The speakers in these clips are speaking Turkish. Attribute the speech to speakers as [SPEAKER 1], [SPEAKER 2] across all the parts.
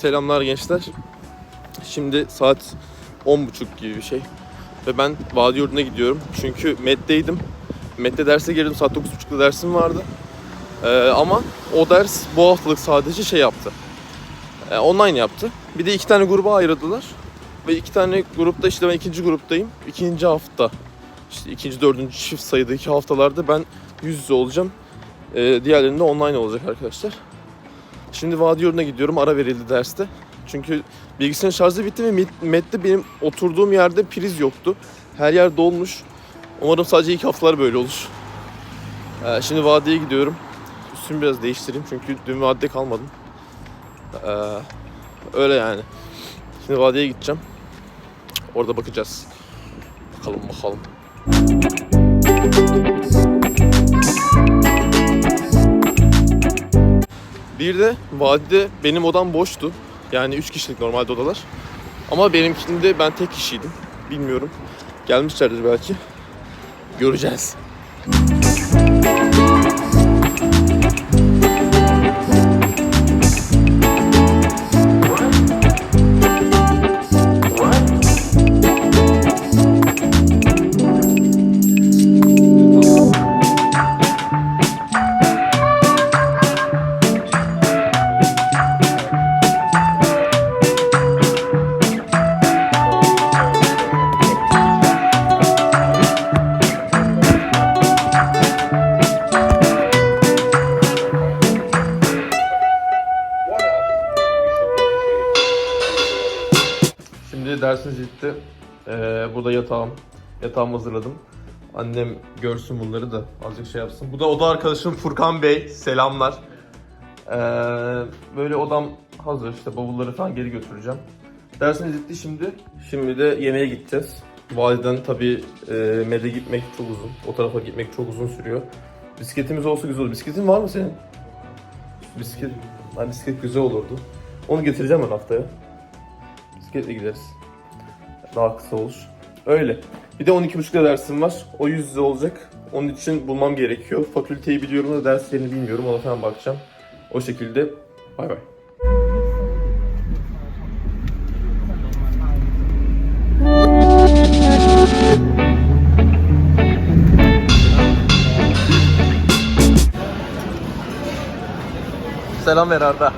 [SPEAKER 1] Selamlar gençler. Şimdi saat 10.30 gibi bir şey. Ve ben Vadi Yurdu'na gidiyorum. Çünkü MET'teydim. MET'te derse girdim. Saat 9.30'da dersim vardı. Ee, ama o ders bu haftalık sadece şey yaptı. Ee, online yaptı. Bir de iki tane gruba ayırdılar. Ve iki tane grupta işte ben ikinci gruptayım. İkinci hafta. işte ikinci, dördüncü çift sayıdaki haftalarda ben yüz yüze olacağım. Ee, diğerlerinde online olacak arkadaşlar. Şimdi Vadi Yurdu'na gidiyorum. Ara verildi derste. Çünkü bilgisayarın şarjı bitti ve Met- Met'te benim oturduğum yerde priz yoktu. Her yer dolmuş. Umarım sadece ilk haftalar böyle olur. Ee, şimdi Vadi'ye gidiyorum. Üstümü biraz değiştireyim çünkü dün Vadi'de kalmadım. Ee, öyle yani. Şimdi Vadi'ye gideceğim. Orada bakacağız. Bakalım bakalım. Bir de vadide benim odam boştu. Yani 3 kişilik normalde odalar. Ama benimkinde ben tek kişiydim. Bilmiyorum. Gelmişlerdir belki. Göreceğiz. Şimdi bitti. Ee, burada yatağım. Yatağımı hazırladım. Annem görsün bunları da azıcık şey yapsın. Bu da oda arkadaşım Furkan Bey. Selamlar. Ee, böyle odam hazır. İşte bavulları falan geri götüreceğim. Dersimiz bitti şimdi. Şimdi de yemeğe gideceğiz. Validen tabii e, Med'e gitmek çok uzun. O tarafa gitmek çok uzun sürüyor. Bisikletimiz olsa güzel olur. Bisikletin var mı senin? Bisiklet, ha, bisiklet güzel olurdu. Onu getireceğim ben haftaya. Bisikletle gideriz. Daha kısa olur. Öyle. Bir de 12.30'da dersim var. O yüz yüze olacak. Onun için bulmam gerekiyor. Fakülteyi biliyorum da ders yerini bilmiyorum. Ona falan bakacağım. O şekilde bay bay. Selam ver Arda.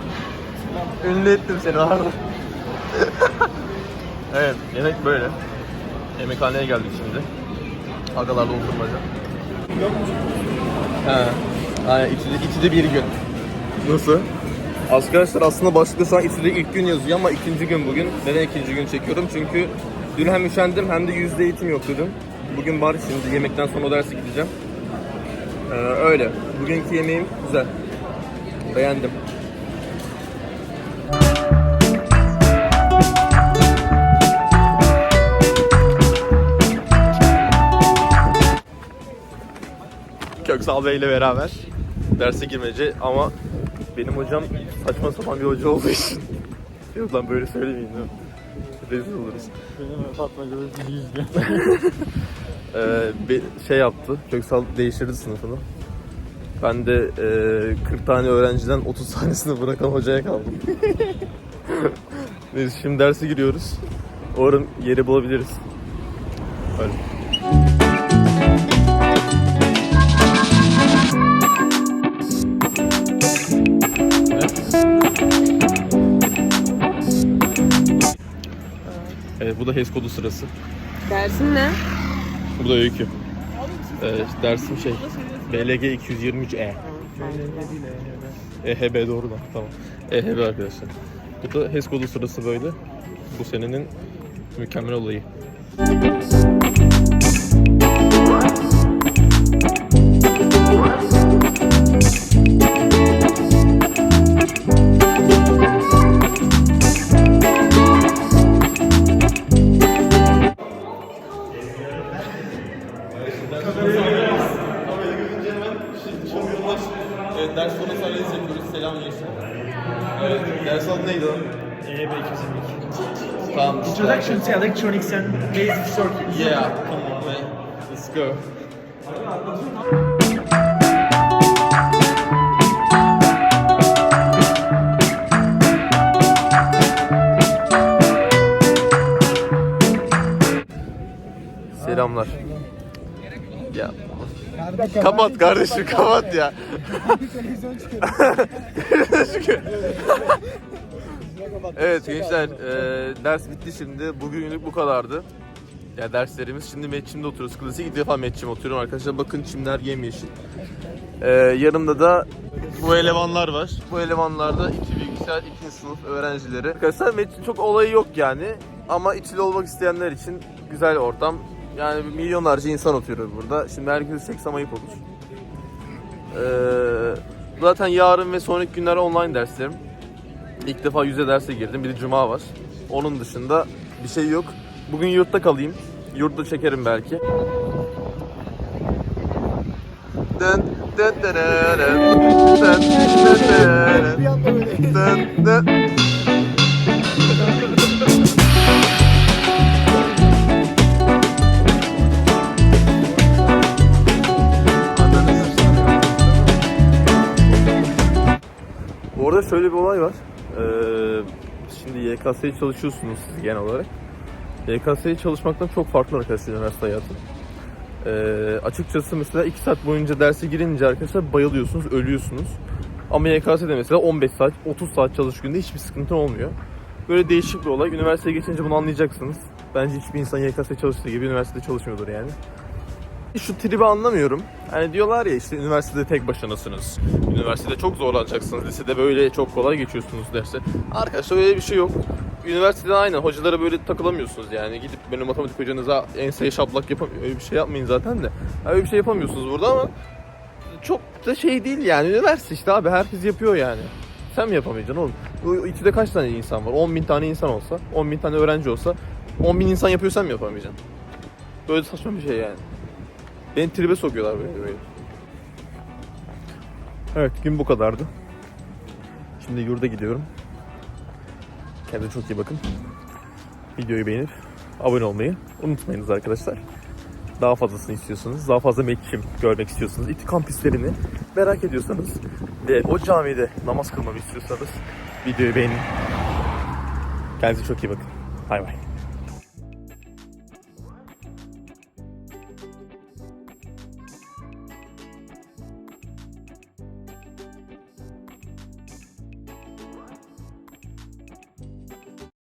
[SPEAKER 1] Ünlü ettim seni Arda. evet, yemek böyle. Yemekhaneye geldik şimdi. Agalarla oturmaca. He. Aynen, İTÜ'de, İTÜ'de bir gün. Nasıl? Arkadaşlar aslında başlıkta şu an İTÜ'de ilk gün yazıyor ama ikinci gün bugün. Neden ikinci gün çekiyorum? Çünkü dün hem üşendim hem de yüzde eğitim yoktu dün. Bugün var şimdi yemekten sonra o derse gideceğim. Ee, öyle. Bugünkü yemeğim güzel. Beğendim. Köksal Bey ile beraber derse girmece ama benim hocam saçma sapan bir hoca olduğu için yok lan böyle söylemeyin ya. Rezil oluruz.
[SPEAKER 2] Benim Fatma.
[SPEAKER 1] Ee, bir şey yaptı. Köksal değiştirdi sınıfını. Ben de e, 40 tane öğrenciden 30 tanesini bırakan hocaya kaldım. Neyse şimdi derse giriyoruz. Umarım yeri bulabiliriz. Öyle. Evet bu da HES kodu sırası.
[SPEAKER 3] Dersin ne?
[SPEAKER 1] Bu da öykü. Ee, dersim şey BLG 223E. EHB doğru da tamam. EHB arkadaşlar. Bu da HES kodu sırası böyle. Bu senenin mükemmel olayı. neydi lan?
[SPEAKER 2] EB222.
[SPEAKER 1] Tamam.
[SPEAKER 2] Introduction to Electronics and Basic Circuits.
[SPEAKER 1] Yeah, come on man. Let's go. Selamlar. Ya Kapat kardeşim kapat ya. Televizyon çıkıyor. evet gençler e, ders bitti şimdi. Bugünlük bu kadardı. Ya derslerimiz. Şimdi Metçim'de oturuyoruz. Klasik ilk defa Metçim oturuyorum arkadaşlar. Bakın çimler yemyeşil. E, yanımda da bu elemanlar var. Bu elemanlarda iki bilgisayar, ikinci sınıf öğrencileri. Arkadaşlar Metçim çok olayı yok yani. Ama içili olmak isteyenler için güzel ortam. Yani milyonlarca insan oturuyor burada. Şimdi herkes çeksem ayıp olur. Ee, zaten yarın ve sonraki günler online derslerim. İlk defa yüze derse girdim. Bir de cuma var. Onun dışında bir şey yok. Bugün yurtta kalayım. Yurtta çekerim belki. Bir şöyle bir olay var. Ee, şimdi YKS'ye çalışıyorsunuz siz genel olarak. YKS'ye çalışmaktan çok farklı arkadaşlar üniversite hayatı. Ee, açıkçası mesela 2 saat boyunca derse girince arkadaşlar bayılıyorsunuz, ölüyorsunuz. Ama YKS'de mesela 15 saat, 30 saat çalış günde hiçbir sıkıntı olmuyor. Böyle değişik bir olay. Üniversiteye geçince bunu anlayacaksınız. Bence hiçbir insan YKS çalıştığı gibi üniversitede çalışmıyordur yani. Şu tribi anlamıyorum. Hani diyorlar ya işte üniversitede tek başınasınız. Üniversitede çok zorlanacaksınız. Lisede böyle çok kolay geçiyorsunuz derse. Arkadaşlar öyle bir şey yok. Üniversitede aynen hocalara böyle takılamıyorsunuz yani. Gidip böyle matematik hocanıza enseye şaplak yapamıyor. Öyle bir şey yapmayın zaten de. Öyle bir şey yapamıyorsunuz burada ama çok da şey değil yani. Üniversite işte abi herkes yapıyor yani. Sen mi yapamayacaksın oğlum? Bu İTÜ'de kaç tane insan var? 10 bin tane insan olsa, 10 bin tane öğrenci olsa 10 bin insan yapıyor sen mi yapamayacaksın? Böyle saçma bir şey yani. Beni tribe sokuyorlar böyle. Evet gün bu kadardı. Şimdi yurda gidiyorum. Kendinize çok iyi bakın. Videoyu beğenip abone olmayı unutmayınız arkadaşlar. Daha fazlasını istiyorsanız, daha fazla mekkim görmek istiyorsanız, İTÜ kampüslerini merak ediyorsanız ve o camide namaz kılmamı istiyorsanız videoyu beğenin. Kendinize çok iyi bakın. Bay bay.